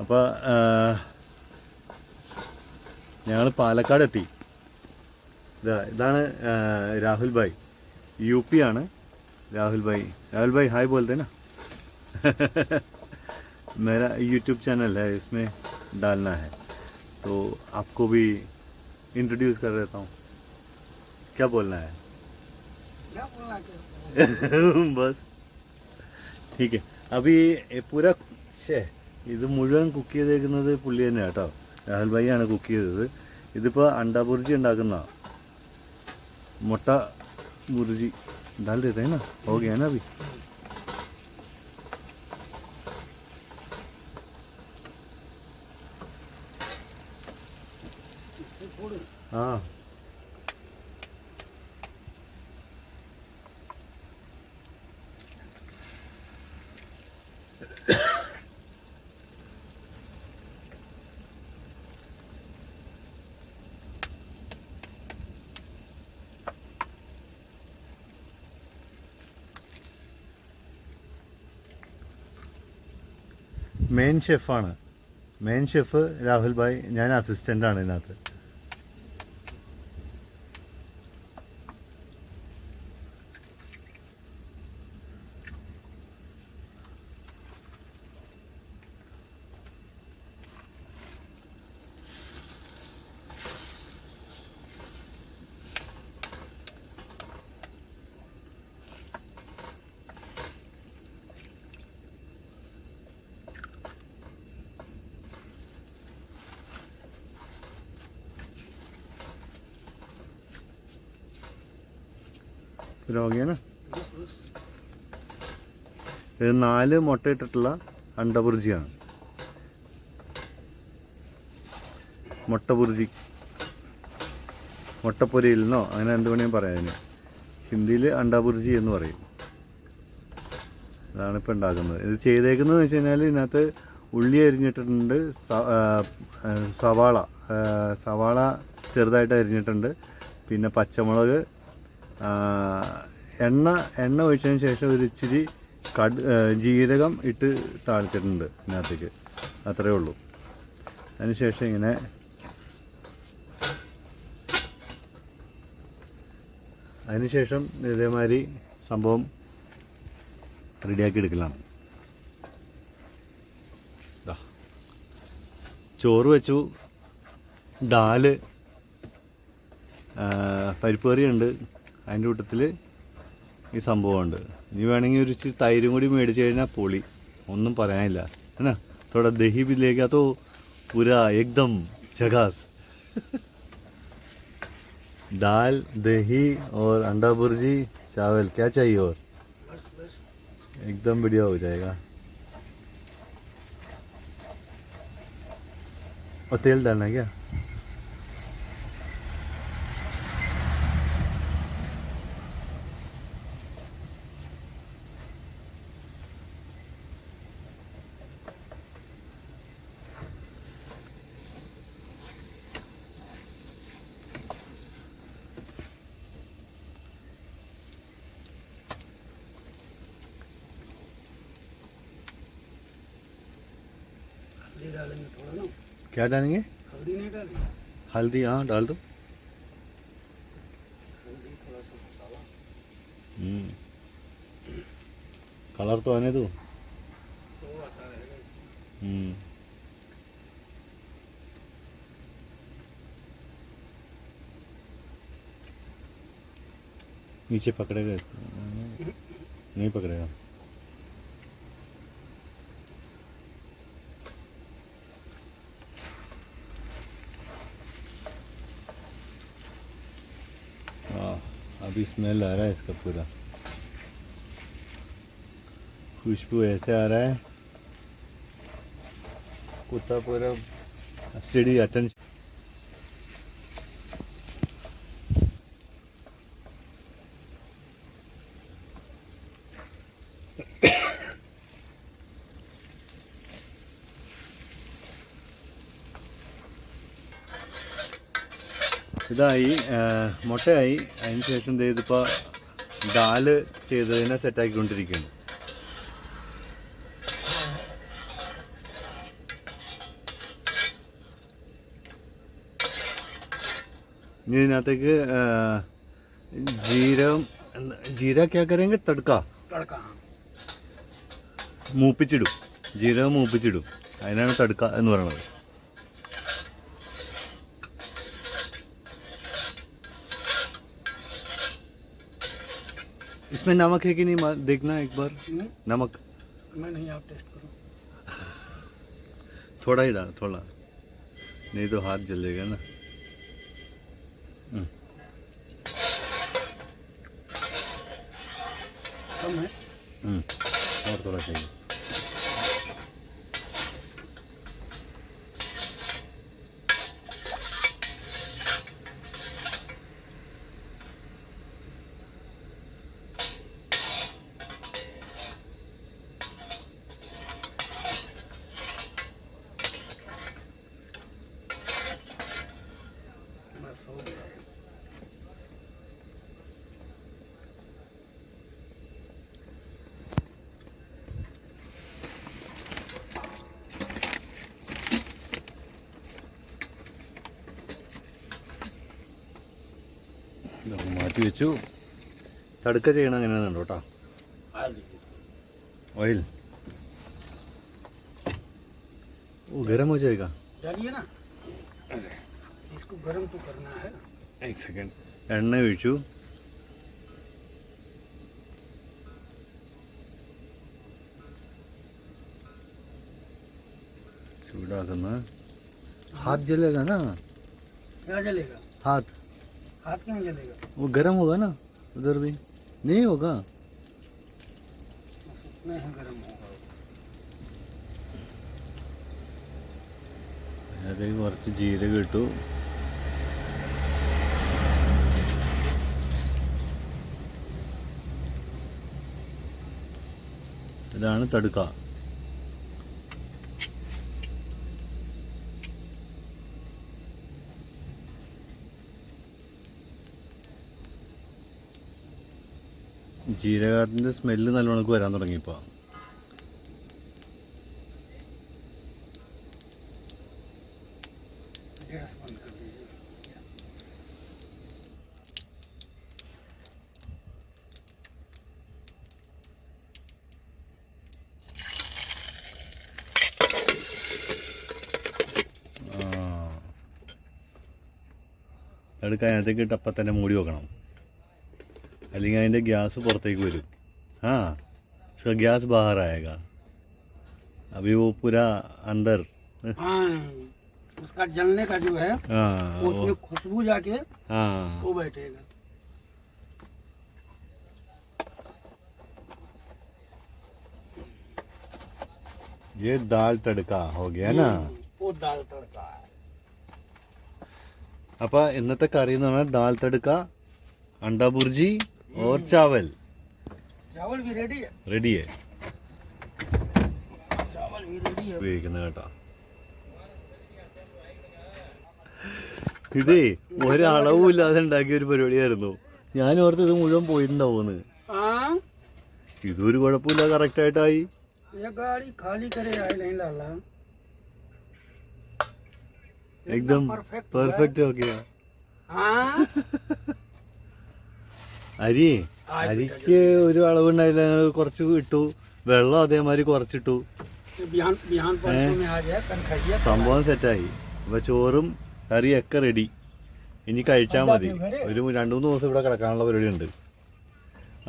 അപ്പോൾ ഞങ്ങൾ പാലക്കാട് എത്തി ഇതാ ഇതാണ് ആ, രാഹുൽ ഭായ് യു പി ആണ് രാഹുൽ भाई राहुल भाई हाय बोलते ना मेरा यूट्यूब चैनल है इसमें डालना है तो आपको भी इंट्रोड्यूस कर देता हूँ क्या बोलना है क्या बोलना है ബസ് ठीक है अभी ये पूरा ഷേ ഇത് മുഴുവൻ കുക്ക് ചെയ്തേക്കുന്നത് പുള്ളി തന്നെയാണ് കേട്ടോ രാഹുൽ ഭായി ആണ് കുക്ക് ചെയ്തത് ഇതിപ്പോൾ അണ്ടാ ബുർജി ഉണ്ടാക്കുന്ന മുട്ട ബുർജി डाल देते हैं ना हो गया ना अभी इससे थोड़ी हाँ മെയിൻ ഷെഫാണ് മെയിൻ ഷെഫ് രാഹുൽ ഭായ് ഞാൻ അസിസ്റ്റന്റാണ് ഇതിനകത്ത്. രോഗിയാണ്. ഇത് നാല് മുട്ടയിട്ടിട്ടുള്ള അണ്ടപുർജിയാണ്. മുട്ടപുർജി. മുട്ടപ്പൊരിയിൽ നിന്നോ അങ്ങനെ എന്ത് വേണമെങ്കിലും പറയാം അതിന്. ഹിന്ദിയിൽ അണ്ടപുർജി എന്ന് പറയും. അതാണ് ഇപ്പോൾ ഉണ്ടാക്കുന്നത്. ഇത് ചെയ്തേക്കുന്നത് വെച്ച് കഴിഞ്ഞാൽ ഇതിനകത്ത് ഉള്ളി അരിഞ്ഞിട്ടുണ്ട് സവാള സവാള ചെറുതായിട്ട് അരിഞ്ഞിട്ടുണ്ട്. പിന്നെ പച്ചമുളക് എണ്ണ എണ്ണ ഒഴിച്ചതിന് ശേഷം ഒരു ഇച്ചിരി കട് ജീരകം ഇട്ട് താളിച്ചിട്ടുണ്ട് ഇതിനകത്തേക്ക്. അത്രയേ ഉള്ളൂ. അതിനുശേഷം ഇങ്ങനെ അതിനുശേഷം ഇതേമാതിരി സംഭവം റെഡിയാക്കി എടുക്കലാണ്. ചോറ് വെച്ചു. ഡാൽ പരിപ്പ് കറിയുണ്ട്. അതിന്റെ കൂട്ടത്തിൽ ഈ സംഭവമുണ്ട് ഇനി വേണമെങ്കിൽ ഒരു ഇച്ചിരി തൈരും കൂടി മേടിച്ച് കഴിഞ്ഞാൽ പൊളി ഒന്നും പറയാനില്ല എന്നാ थोड़ा दही भी लेगा तो पूरा एकदम झकास दाल दही और अंडा भुर्जी चावल क्या चाहिए और बस बस एकदम बढ़िया हो जाएगा और तेल डालना है क्या डालेंगे थोड़ा ना क्या डालेंगे? हल्दी नहीं डालेंगे हल्दी हाँ डाल दो। हल्दी थोड़ा सा मसाला हम्म। कलर तो आने दो। तो हम्म। नीचे पकड़ेगा इसको। नहीं पकड़ेगा हाँ अभी स्मेल आ रहा है इसका पूरा। खुशबू ऐसे आ रहा है। कुत्ता पूरा सीढ़ी अटेंशन ഇതായി മുട്ടയായി. അതിന് ശേഷം ഇതിപ്പോൾ ഡാൽ ചെയ്തതിനെ സെറ്റാക്കിക്കൊണ്ടിരിക്കുകയാണ് ഇനി ഇതിനകത്തേക്ക് ജീരകം ജീര കേക്കരെങ്കിൽ തടുക്ക. മൂപ്പിച്ചിടും. ജീരകം മൂപ്പിച്ചിടും. അതിനാണ് തടുക്ക എന്ന് പറയുന്നത്. इसमें नमक है कि नहीं देखना एक बार। हम्म, नमक। मैं नहीं आप टेस्ट करो। थोड़ा ही डाल थोड़ा। नहीं तो हाथ जलेगा ना। हम्म, कम है? हम्म, और थोड़ा चाहिए। മാറ്റി വെച്ചു തടുക്ക ചെയ്യണം എങ്ങനെയാണെന്നുണ്ടോ കേട്ടോ आयल दीजिए ऑयल वो गर्म हो जाएगा डालिए ना इसको गर्म तो करना है एक सेकंड എണ്ണ ഒഴിച്ചു ചൂടാക്കുന്ന हाथ जलेगा ना क्या जलेगा हाथ हाथ क्यों जलेगा वो गर्म होगा ना उधर भी नहीं होगा बस उतना ही गर्म होगा അതിലേക്ക് കുറച്ച് ജീരകം ഇട്ടു ഇതാണ് തടുക്ക ജീരകത്തിന്റെ സ്മെല്ല് മണക്ക് വരാൻ തുടങ്ങി ഇപ്പോൾ എടുക്കാൻ അതിനകത്തേക്ക് ഇട്ട് അപ്പം തന്നെ മൂടി വെക്കണം. അല്ലെങ്കിൽ അതിൻ്റെ ഗ്യാസ് പുറത്തേക്ക് വരും ആ സോ ഗ്യാസ് बाहर आएगा अभी वो पूरा अंदर हाँ उसका जलने का जो है हाँ उसमें वो- खुशबू जाके हाँ वो बैठेगा ये दाल तड़का हो गया ना वो दाल तड़का है അപ്പൊ ഇന്നത്തെ കറി എന്ന് പറഞ്ഞാൽ ദാൽ തടുക്ക അണ്ട ബുർജി ഓർ ചാവൽ चावल भी रेडी है റെഡിയേ चावल भी रेडी है ഉപയോഗിക്കുന്നത് കേട്ടോ ഇതേ ഒരളവും ഇല്ലാതെ ഉണ്ടാക്കിയ ഒരു പരിപാടിയായിരുന്നു ഞാൻ ഓർത്ത് ഇത് മുഴുവൻ പോയിട്ടുണ്ടാവുമെന്ന് हाँ ഇതൊരു കുഴപ്പമില്ല കറക്റ്റ് ആയിട്ടായി ये गाड़ी खाली करे आए नहीं लाला एकदम परफेक्ट പെർഫെക്റ്റ് ഓക്കെയാ हाँ അരി. അരിക്ക് ഒരു അളവ് ഉണ്ടായില്ല കുറച്ച് ഇട്ടു. വെള്ളം അതേമാതിരി കുറച്ചിട്ടു. സംഭവം സെറ്റായി. അപ്പൊ ചോറും കറിയൊക്കെ റെഡി ഇനി കഴിച്ചാൽ മതി. ഒരു രണ്ടു മൂന്ന് ദിവസം ഇവിടെ കിടക്കാനുള്ള പരിപാടി ഉണ്ട്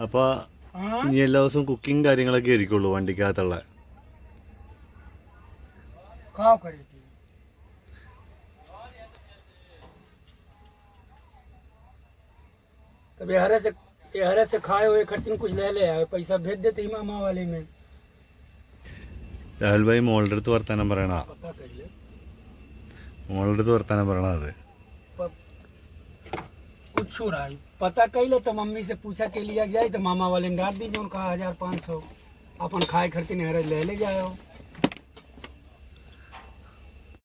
അപ്പോൾ ഇനി എല്ലാ ദിവസവും കുക്കിംഗ് കാര്യങ്ങളൊക്കെ ആയിരിക്കുള്ളൂ വണ്ടിക്കകത്തുള്ള. खाओ करेगी तो बिहारे से बिहारे से खाए हुए खटिन कुछ ले ले आए पैसा भेज देते ही मामा वाले में രാഹുൽ ഭായി മോളുടെ അടുത്ത് വർത്താനം പറയണ पता कर ले മോളുടെ അടുത്ത് വർത്താനം പറയണ അത് प- कुछ छू रहा है पता कैले तो मम्मी से पूछा के लिया जाए तो मामा वाले ने डांट दी जो कहा हजार पाँच सौ अपन खाए खर्ची नहीं ले ले जाओ